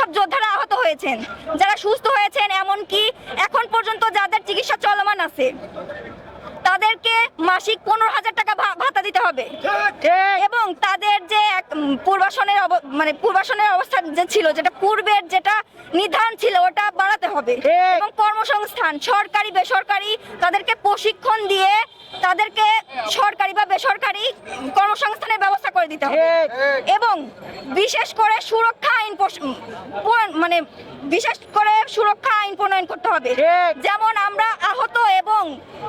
যেসব যোদ্ধারা আহত হয়েছেন। যারা সুস্থ হয়েছেন এমনকি এখন পর্যন্ত যাদের চিকিৎসা চলমান আছে তাদেরকে মাসিক পনেরো হাজার টাকা ভাতা দিতে হবে। এবং তাদের যে পূর্বাসনের মানে পূর্বাসনের অবস্থা যে ছিল যেটা পূর্বের যেটা নির্ধারণ ছিল ওটা বাড়াতে হবে। এবং কর্মসংস্থান সরকারি বেসরকারি তাদেরকে প্রশিক্ষণ দিয়ে তাদেরকে সরকারি বা বেসরকারি কর্মসংস্থানের ব্যবস্থা করে দিতে হবে। এবং বিশেষ করে সুরক্ষা আইন মানে বিশেষ করে সুরক্ষা আইন প্রণয়ন করতে হবে। যেমন আমরা আহত এবং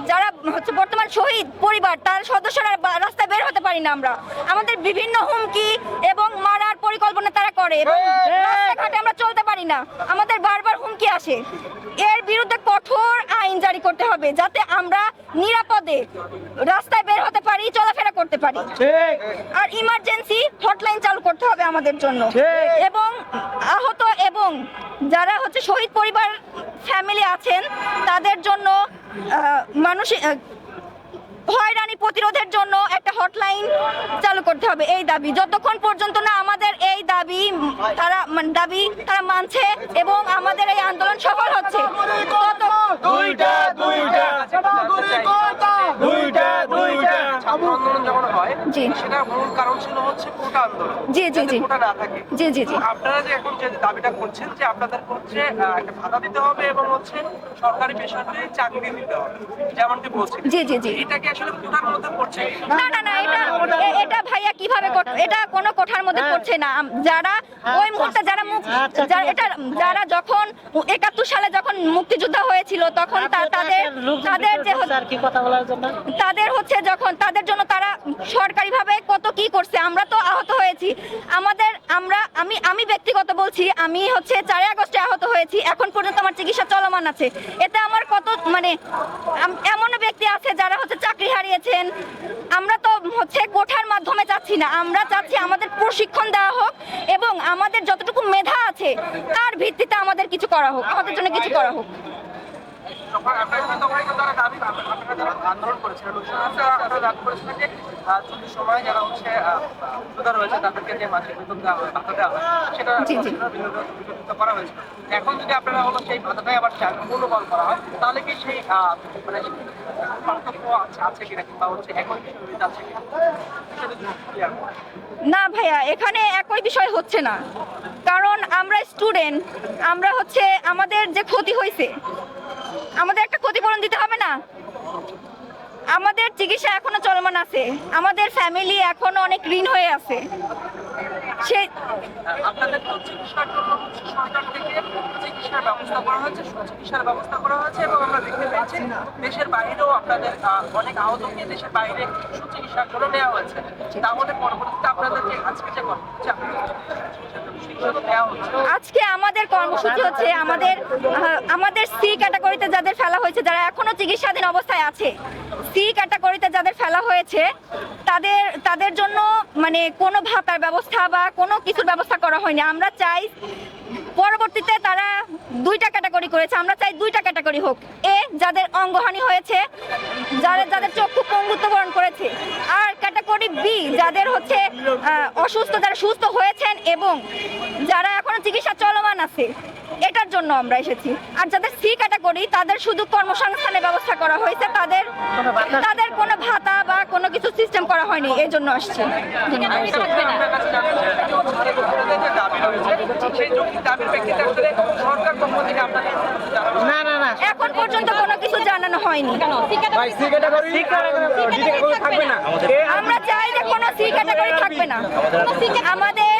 যারা হচ্ছে বর্তমান শহীদ পরিবার তার সদস্যরা রাস্তায় বের হতে পারি না আমরা। আমাদের বিভিন্ন হুমকি এবং মারার পরিকল্পনা তারা করে এবং রাস্তাঘাটে আমরা চলতে পারি না। আমাদের বারবার হুমকি আসে। এর বিরুদ্ধে কঠোর আইন জারি করতে হবে যাতে আমরা নিরাপদে রাস্তায় বের হতে পারি চলাফেরা করতে পারি। আর ইমার্জেন্সি হটলাইন চালু করতে হবে আমাদের জন্য। এবং আহত এবং যারা হচ্ছে শহীদ পরিবার ফ্যামিলি আছেন তাদের জন্য আহ, হয়রানি প্রতিরোধের জন্য একটা হটলাইন চালু করতে হবে এই দাবি। যতক্ষণ পর্যন্ত না আমাদের এই দাবি তারা মানে দাবি তারা মানছে এবং আমাদের এই আন্দোলন সফল হচ্ছে তত দুইটা দুইটা দুইটা দুইটা ছাত্র আন্দোলন যখন হয় জি। সেটা মূল কারণ ছিল হচ্ছে কোটা আন্দোলন জি, জি, জি। কোটা না থাকে জি, জি, জি। আপনারা যে এখন যে দাবিটা করছেন যে আপনাদের হচ্ছে একটা ভাতা দিতে হবে এবং হচ্ছে সরকারি বেসরকারি চাকরি দিতে হবে যেমনটি বলছেন জি, জি, জি। এটা কি আসলে কোটার মধ্যে পড়ছে না না না এটা এটা ভাইয়া কীভাবে এটা কোনো কোঠার মধ্যে পড়ছে না। যারা ওই মুহূর্তে যারা এটা যারা যখন একাত্তর সালে যখন মুক্তিযুদ্ধ হয়েছিল তখন তাদের তাদের যে তাদের হচ্ছে যখন তাদের জন্য তারা সরকারিভাবে কত কি করছে আমরা তো আহত হয়েছি। আমাদের আমরা আমি আমি ব্যক্তিগত বলছি আমি হচ্ছে চারই আগস্টে আহত হয়েছি। এখন পর্যন্ত আমার চিকিৎসা চলমান আছে। এতে আমার কত মানে এমনও ব্যক্তি আছে যারা হচ্ছে চাকরি হারিয়েছেন। আমরা তো হচ্ছে কোঠার মাধ্যমে চাচ্ছি না, আমরা চাচ্ছি আমাদের প্রশিক্ষণ দেওয়া হোক এবং আমাদের যতটুকু মেধা আছে, তার ভিত্তিতে আমাদের কিছু করা হোক, আমাদের জন্য কিছু করা হোক। এখন যদি আপনারা হলো সেই ভাতাটাই আবার পুনর্বল করা হয় তাহলে কি সেই মানে। না ভাইয়া, এখানে একই বিষয় হচ্ছে না কারণ আমরা স্টুডেন্ট আমরা হচ্ছে আমাদের যে ক্ষতি হয়েছে আমাদের একটা ক্ষতিপূরণ দিতে হবে না। আমাদের চিকিৎসা এখনও চলমান আছে। আমাদের ফ্যামিলি এখনও অনেক ঋণ হয়ে আছে। সে আপনাদের চিকিৎসার জন্য সরকার থেকে চিকিৎসার ব্যবস্থা করা হয়েছে চিকিৎসার ব্যবস্থা করা হয়েছে এবং আমরা দেখতে পেয়েছি দেশের বাইরেও আপনাদের আহ, অনেক আহতকে দেশের বাইরে সুচিকিৎসার জন্য নেওয়া হয়েছে। তাহলে পরবর্তীতে আপনাদের যে আজকে যে কর্মসূচি আপনাদের চিকিৎসা তো নেওয়া হচ্ছে আজকে আমাদের কর্মসূচি হচ্ছে আমাদের আমাদের সি ক্যাটাগরিতে যাদের ফেলা হয়েছে যারা এখনও চিকিৎসাধীন অবস্থায় আছে সি ক্যাটাগরিতে যাদের ফেলা হয়েছে তাদের তাদের জন্য মানে কোনো ভাতার ব্যবস্থা বা কোনো কিছুর ব্যবস্থা করা হয়নি। আমরা চাই পরবর্তীতে তারা দুইটা ক্যাটাগরি করেছে। আমরা চাই দুইটা ক্যাটাগরি হোক। এ যাদের অঙ্গহানি হয়েছে যারা যাদের চক্ষু পঙ্গুত্ব বরণ করেছে আর ক্যাটাগরি বি যাদের হচ্ছে অসুস্থ যারা সুস্থ হয়েছেন এবং যারা এখনও চিকিৎসা চলমান আছে এটার জন্য আমরা এসেছি। আর যাদের সি ক্যাটাগরি তাদের শুধু কর্মসংস্থানের ব্যবস্থা করা হয়েছে। তাদের তাদের কোনো ভাতা কোনো কিছু সিস্টেম করা হয়নি এই জন্য আসছে। না না না। এখন পর্যন্ত কোনো কিছু জানানো হয়নি। ভাই সি ক্যাটাগরি ডি ক্যাটাগরি থাকবে না। আমরা চাই যে কোনো সি ক্যাটাগরি থাকবে না। আমাদের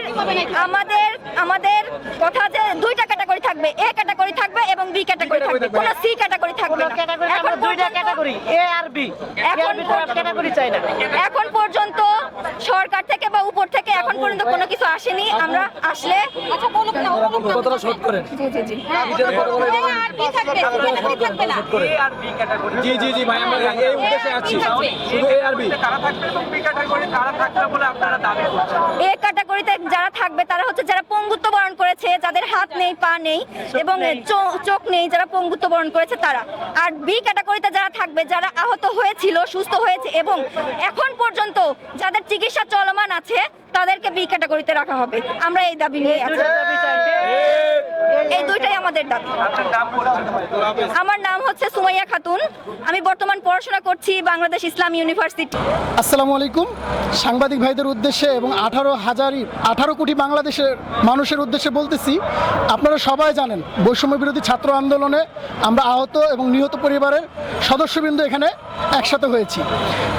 আমাদের আমাদের কথা যে দুইটা ক্যাটাগরি থাকবে। এ ক্যাটাগরি থাকবে এবং বি ক্যাটাগরি থাকবে। কোনো সি ক্যাটাগরি থাকবে না। এখন দুইটা ক্যাটাগরি এ আর বি এখন ক্যাটাগরি চাই না। এখন পর্যন্ত সরকার থেকে বা উপর থেকে এখন পর্যন্ত কোনো কিছু আসেনি। আমরা আসলে কতটা শোধ করেন। জি জি জি। এ আর বি ক্যাটাগরি জি জি জি ভাই আমরা এই উদ্দেশ্যে আছি শুধু এ আর বি। কারা থাকবে এবং বি ক্যাটাগরি কারা থাকবে বলে আপনারা দাবি করছেন? এ ক্যাটাগরিতে যারা থাকবে তারা হচ্ছে যারা পঙ্গুত্ব বরণ করেছে যাদের হাত নেই পা নেই এবং চোখ নেই। যারা পঙ্গুত্ব বরণ করেছে তারা। আর বি ক্যাটাগরিতে যারা থাকবে যারা আহত হয়েছিল সুস্থ হয়েছে এবং এখন পর্যন্ত যাদের চিকিৎসা চলমান আছে তাদেরকে বি ক্যাটাগরিতে রাখা হবে। আমরা এই দাবি নিয়ে আছি। এই দুইটাই আমাদের দাবি। আমার নাম হচ্ছে সুমাইয়া খাতুন। আমি বর্তমান পড়াশোনা করছি বাংলাদেশ ইসলাম ইউনিভার্সিটি। আসসালামু আলাইকুম। সাংবাদিক ভাইদের উদ্দেশ্যে এবং আঠারো হাজারই, আঠারো কোটি বাংলাদেশের মানুষের উদ্দেশ্যে বলতেছি, আপনারা সবাই জানেন বৈষম্য বিরোধী ছাত্র আন্দোলনে আমরা আহত এবং নিহত পরিবারের সদস্যবৃন্দ এখানে একসাথে হয়েছি।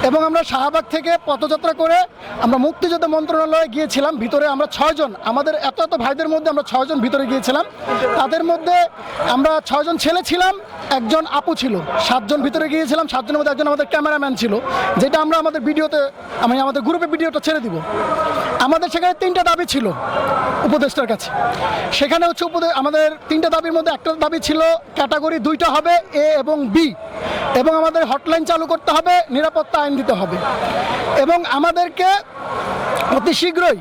এবং আমরা শাহবাগ থেকে পথযাত্রা করে আমরা মুক্তিযোদ্ধা মন্ত্রণালয়ে গিয়েছিলাম। ভিতরে আমরা ছয়জন, আমাদের এত এত ভাইদের মধ্যে আমরা ছয়জন ভিতরে গিয়েছিলাম। তাদের মধ্যে আমরা ছয়জন ছেলে ছিলাম, একজন আপু ছিল। সাতজন ভিতরে গিয়েছিলাম, সাতজনের মধ্যে একজন আমাদের ক্যামেরাম্যান ছিল, যেটা আমরা আমাদের ভিডিওতে, আমি আমাদের গ্রুপে ভিডিওটা ছেড়ে দিব। আমাদের সেখানে তিনটা দাবি ছিল উপদেষ্টার কাছে। সেখানে হচ্ছে উপদে আমাদের তিনটা দাবির মধ্যে একটা দাবি ছিল, ক্যাটাগরি দুইটা হবে, এ এবং বি। এবং আমাদের হটলাইন চালু করতে হবে নিরাপত্তা আইন দিতে হবে। এবং আমাদেরকে অতি শীঘ্রই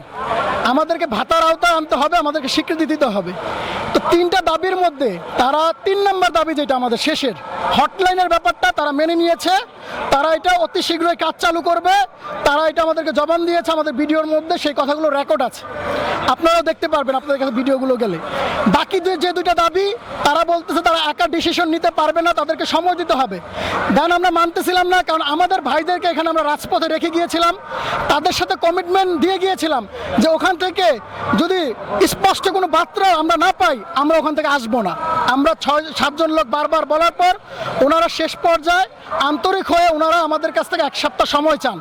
আমাদেরকে ভাতার আওতায় আনতে হবে, আমাদেরকে স্বীকৃতি দিতে হবে। তো তিনটা দাবির মধ্যে তারা তিন নম্বর দাবি যেটা আমাদের শেষের, হটলাইনের ব্যাপারটা তারা মেনে নিয়েছে, তারা এটা অতি শীঘ্রই কাজ চালু করবে, তারা এটা আমাদেরকে জবান দিয়েছে, আমাদের ভিডিওর মধ্যে সেই কথাগুলো রেকর্ড আছে। আপনারাও দেখতে পারবেন আপনাদের কাছে ভিডিওগুলো গেলে। বাকি যে যে দুইটা দাবি, তারা বলতেছে তারা একা ডিসিশন নিতে পারবে না, তাদেরকে সময় দিতে হবে। দেন আমরা মানতেছিলাম না, কারণ আমাদের ভাইদেরকে এখানে আমরা রাজপথে রেখে গিয়েছিলাম। তাদের সাথে কমিটমেন্ট দিয়ে গিয়েছিলাম যে ওখান থেকে যদি স্পষ্ট কোনো বার্তা আমরা না পাই, আমরা ওখান থেকে আসব না। আমরা ছয়, সাতজন লোক বারবার বলার পর ওনারা শেষ পর্যায়ে আন্তরিক হয়ে ওনারা আমাদের কাছ থেকে এক সপ্তাহ সময় চান।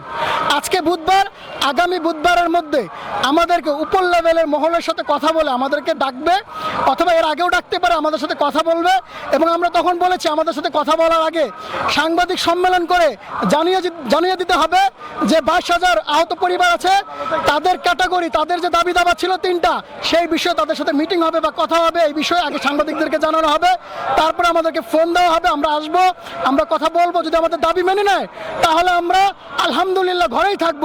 আজকে বুধবার, আগামী বুধবারের মধ্যে আমাদেরকে উপর লেভেলের মহলের সাথে কথা বলে আমাদেরকে ডাকবে, অথবা এর আগেও ডাকতে পারে, আমাদের সাথে কথা বলবে, এবং আমরা তখন বলেছি আমাদের সাথে কথা বলার আগে সাংবাদিক সম্মেলন করে জানিয়ে জানিয়ে দিতে হবে যে বাইশ হাজার আহত পরিবার আছে, তাদের ক্যাটাগরি, তাদের যে দাবি দাবা ছিল তিনটা, সেই বিষয়ে তাদের সাথে মিটিং হবে বা কথা হবে, এই বিষয়ে আগে সাংবাদিকদেরকে জানানো হবে। তারপরে আমাদেরকে ফোন দেওয়া হবে, আমরা আসব, আমরা কথা বলব, যদি আমাদের দাবি মেনে নেয়, তাহলে আমরা আলহামদুলিল্লাহ ঘরেই থাকব।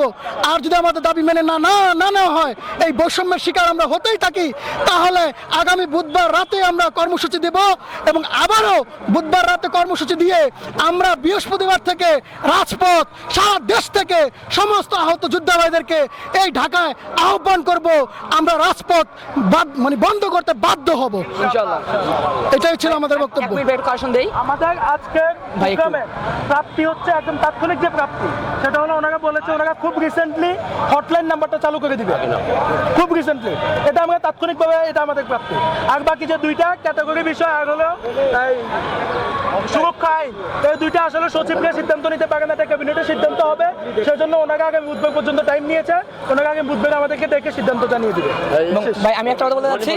আর যদি আমাদের দাবি মেনে না না না নেওয়া হয়, এই বৈষম্যের শিকার আমরা হতেই থাকি, তাহলে আগামী বুধবার রাতে আমরা কর্মসূচি দেব এবং আবারও বুধবার রাতে কর্মসূচি দিয়ে আমরা বৃহস্পতিবার থেকে রাজপথ, সারা দেশ থেকে সমস্ত আহত যোদ্ধাভাইদেরকে এই ঢাকায় আহ্বান করব আমরা রাজপথ মানে বন্ধ করতে বাধ্য হব। এটাই ছিল আমাদের বক্তব্য। আমাদের আজকের প্রাপ্তি হচ্ছে একদম তাৎক্ষণিক যে প্রাপ্তি সেটা হলো ওনারা বলেছে ওনারা খুব রিসেন্টলি হটলাইন নাম্বারটা চালু করে দিবে। খুব রিসেন্টলি এটা আমরা তাৎক্ষণিকভাবে এটা আমাদের প্রাপ্তি। আর বাকি যে দুইটা ক্যাটাগরি বিষয় আর হলো এই সুরক্ষা আইন এই দুইটা আসলে সচিবকে সিদ্ধান্ত নিতে পারে না, এটা ক্যাবিনেটের সিদ্ধান্ত হবে। সেজন্য ওনারা আগে বুধবার পর্যন্ত টাইম নিয়েছে। ওনারা আগে বুধবার আমাদেরকে ডেকে সিদ্ধান্ত জানিয়ে দিবে। ভাই, আমি একটা কথা বলতে চাচ্ছি।